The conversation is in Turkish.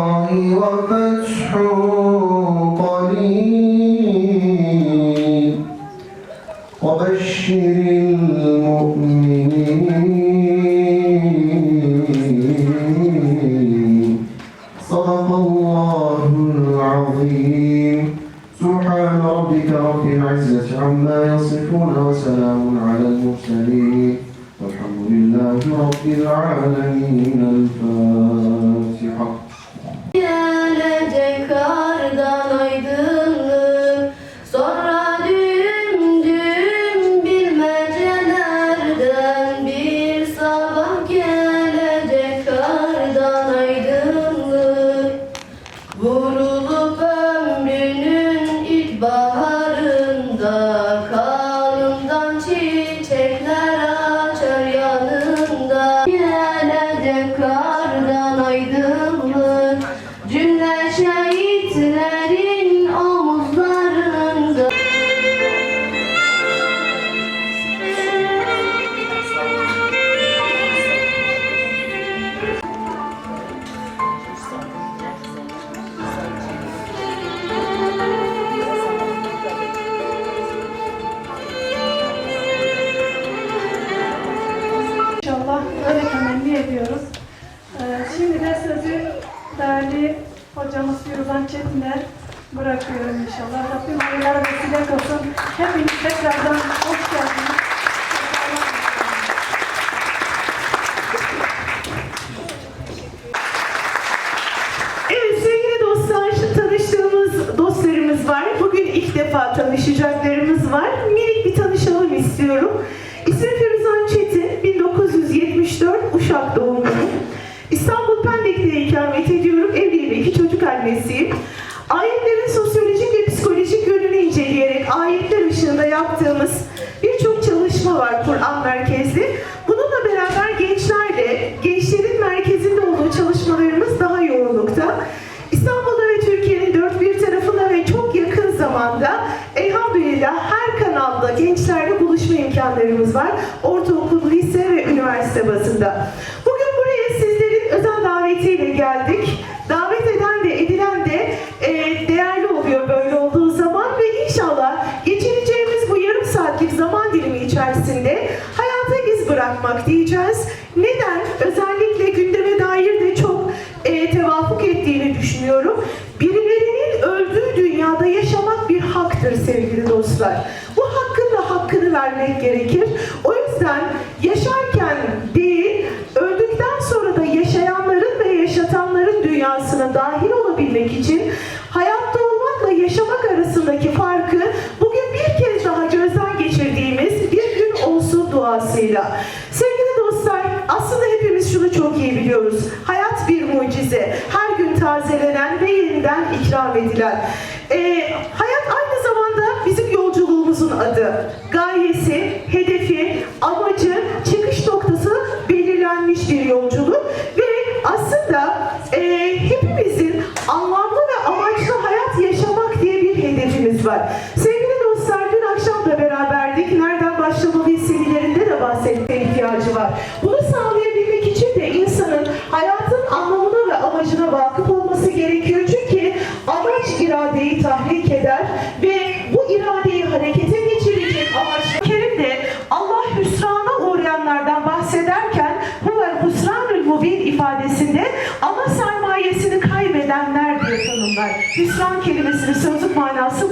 وفتح قريب. وبشر المؤمنين صدق الله العظيم سبحان ربك رب العزة عما يصفون وسلام على المرسلين والحمد لله رب العالمين الفاتحة İnşallah öyle temenni ediyoruz. Ee, şimdi de sözü değerli hocamız Firuzan Çetin'e bırakıyorum inşallah. Rabbim hayırlara vesile kılsın. Hepiniz tekrardan hoş geldiniz. Evet sevgili dostlar, tanıştığımız dostlarımız var. Bugün ilk defa tanışacaklarımız var. Minik bir tanışalım istiyorum. İsmim Firuzan Çetin, 1974 Uşak doğumluyum. İstanbul Pendik'te ikamet ediyorum. Annesiyim. Ayetlerin sosyolojik ve psikolojik yönünü inceleyerek ayetler ışığında yaptığımız birçok çalışma var Kur'an merkezli. Bununla beraber gençlerle, gençlerin merkezinde olduğu çalışmalarımız daha yoğunlukta. İstanbul'da ve Türkiye'nin dört bir tarafında ve çok yakın zamanda elhamdülillah her kanalda gençlerle buluşma imkanlarımız var. Ortaokul, lise ve üniversite bazında. Bugün buraya sizlerin özel davetiyle geldik. Diyeceğiz. Neden? Özellikle gündeme dair de çok e, tevafuk ettiğini düşünüyorum. Birilerinin öldüğü dünyada yaşamak bir haktır sevgili dostlar. Bu hakkın da hakkını vermek gerekir. O yüzden yaşarken değil, öldükten sonra da yaşayanların ve yaşatanların dünyasına dahil olabilmek için hayatta olmakla yaşamak arasındaki farkı bugün bir kez daha gözden geçirdiğimiz bir gün olsun duasıyla. İyi biliyoruz. Hayat bir mucize. Her gün tazelenen ve yeniden ikram edilen. Ee, hayat aynı zamanda bizim yolculuğumuzun adı. Gayesi, hedefi, amacı, çıkış noktası belirlenmiş bir yolculuk. Ve aslında e, hepimizin anlamlı ve amaçlı hayat yaşamak diye bir hedefimiz var. Sevgili dostlar, dün akşam da beraberdik. Tanımlar. Hüsran kelimesinin sözlük manası